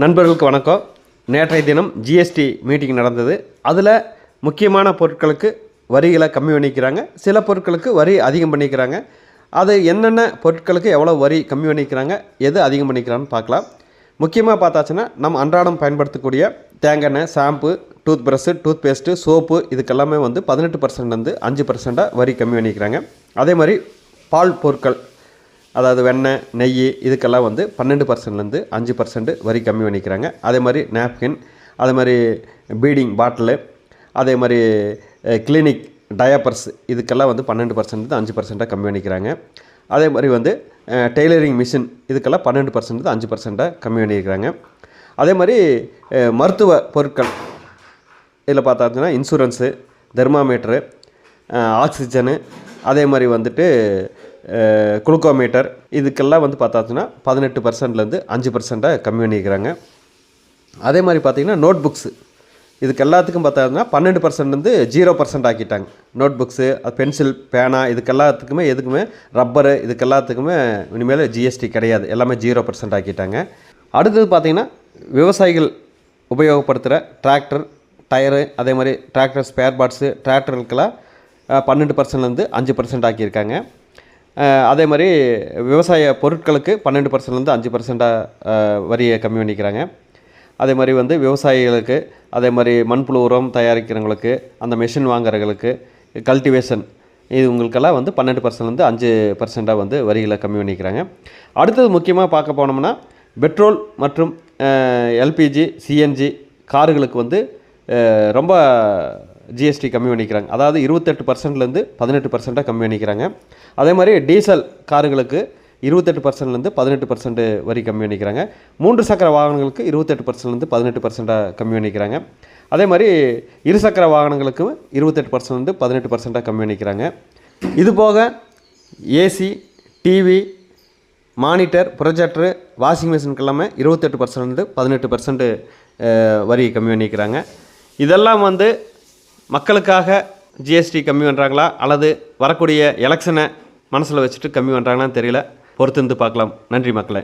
நண்பர்களுக்கு வணக்கம். நேற்றைய தினம் ஜிஎஸ்டி மீட்டிங் நடந்தது. அதில் முக்கியமான பொருட்களுக்கு வரிகளை கம்மி பண்ணிக்கிறாங்க. சில பொருட்களுக்கு வரி அதிகம் பண்ணிக்கிறாங்க. அது என்னென்ன பொருட்களுக்கு எவ்வளோ வரி கம்மி பண்ணிக்கிறாங்க? எது அதிகம் பண்ணிக்கிறான்னு பார்க்கலாம். முக்கியமாக பார்த்தாச்சுன்னா நம்ம அன்றாடம் பயன்படுத்தக்கூடிய தேங்காய் எண்ணெய் shampoo tooth brush tooth paste soap இதுக்கெல்லாமே வந்து பதினெட்டு பர்சன்ட்லேருந்து அஞ்சு பர்சண்ட்டாக வரி கம்மி பண்ணிக்கிறாங்க. அதே மாதிரி பால் பொருட்கள் அதாவது வெண்ணெய் நெய் இதுக்கெல்லாம் வந்து பன்னெண்டு பர்சன்ட்லேருந்து அஞ்சு பர்சன்ட் வரி கம்மி பண்ணிக்கிறாங்க. அதே மாதிரி நாப்கின் அதே மாதிரி பீடிங் பாட்டிலு அதே மாதிரி கிளினிக் டயப்பர்ஸ் இதுக்கெல்லாம் வந்து பன்னெண்டு பர்சன்ட் அஞ்சு பர்சண்ட்டாக கம்மி பண்ணிக்கிறாங்க. அதே மாதிரி வந்து டெய்லரிங் மிஷின் இதுக்கெல்லாம் பன்னெண்டு பர்சன்ட் அஞ்சு பர்சண்ட்டாக கம்மி பண்ணியிருக்கிறாங்க அதே மாதிரி மருத்துவ பொருட்கள் இதில் பார்த்தாச்சுன்னா இன்சூரன்ஸு தெர்மாமீட்ரு ஆக்சிஜனு அதே மாதிரி வந்துட்டு குளுக்கோமீட்டர். இதுக்கெல்லாம் வந்து பார்த்தாச்சுன்னா பதினெட்டு பர்சன்ட்லேருந்து அஞ்சு பர்சண்ட்டாக கம்மி பண்ணிக்கிறாங்க. அதே மாதிரி பார்த்திங்கன்னா நோட் புக்ஸு இதுக்கு எல்லாத்துக்கும் பார்த்தாங்கன்னா பன்னெண்டு பர்சன்ட்லேருந்து ஜீரோ பர்சன்ட் ஆக்கிட்டாங்க. நோட் புக்ஸு பென்சில் பேனா இதுக்கு எல்லாத்துக்குமே எதுக்குமே ரப்பரு இதுக்கு எல்லாத்துக்குமே இனிமேல் ஜிஎஸ்டி கிடையாது. எல்லாமே ஜீரோ பர்சன்ட் ஆக்கிட்டாங்க. அடுத்தது பார்த்திங்கன்னா விவசாயிகள் உபயோகப்படுத்துகிற டிராக்டர் டயரு அதே மாதிரி டிராக்டர் ஸ்பேர் பார்ட்ஸு டிராக்டர்களுக்கெல்லாம் பன்னெண்டு பர்சன்ட்லேருந்து அஞ்சு பர்சன்ட் ஆக்கியிருக்காங்க. அதே மாதிரி விவசாய பொருட்களுக்கு பன்னெண்டு பர்சன்ட்லேருந்து அஞ்சு பர்சண்ட்டாக வரியை கம்மி பண்ணிக்கிறாங்க. அதே மாதிரி வந்து விவசாயிகளுக்கு அதே மாதிரி மண்புழு உரம் தயாரிக்கிறவங்களுக்கு அந்த மெஷின் வாங்குறவங்களுக்கு கல்டிவேஷன் இது உங்களுக்கெல்லாம் வந்து பன்னெண்டு பர்சன்ட்லேருந்து அஞ்சு பர்சண்ட்டாக வந்து வரிகளை கம்மி பண்ணிக்கிறாங்க. அடுத்தது முக்கியமாக பார்க்க போனோம்னா பெட்ரோல் மற்றும் எல்பிஜி சிஎன்ஜி கார்களுக்கு வந்து ரொம்ப ஜிஎஸ்டி கம்மி பண்ணிக்கிறாங்க. அதாவது இருபத்தெட்டு பர்சன்ட்லேருந்து பதினெட்டு பர்சண்ட்டாக கம்மி பண்ணிக்கிறாங்க. அதே மாதிரி டீசல் காருகளுக்கு இருபத்தெட்டு பர்சன்ட்லேருந்து பதினெட்டு பர்சன்ட் வரி கம்மி பண்ணிக்கிறாங்க. மூன்று சக்கர வாகனங்களுக்கு இருபத்தெட்டு பர்சன்ட்லேருந்து பதினெட்டு பர்சண்ட்டாக கம்மி பண்ணிக்கிறாங்க. அதே மாதிரி இருசக்கர வாகனங்களுக்கும் இருபத்தெட்டு பர்சன்ட்லேருந்து பதினெட்டு பர்சண்ட்டாக கம்மி பண்ணிக்கிறாங்க. இது போக AC TV monitor projector washing மிஷினுக்கு எல்லாமே இருபத்தெட்டு பர்சன்ட்லேருந்து பதினெட்டு பர்சன்ட் வரி கம்மி பண்ணிக்கிறாங்க. இதெல்லாம் வந்து மக்களுக்காக ஜிஎஸ்டி கம்மி பண்ணுறாங்களா அல்லது வரக்கூடிய எலெக்ஷனை மனசில் வச்சுட்டு கம்மி பண்ணுறாங்களான்னு தெரியல. பொறுத்திருந்து பார்க்கலாம். நன்றி மக்களே.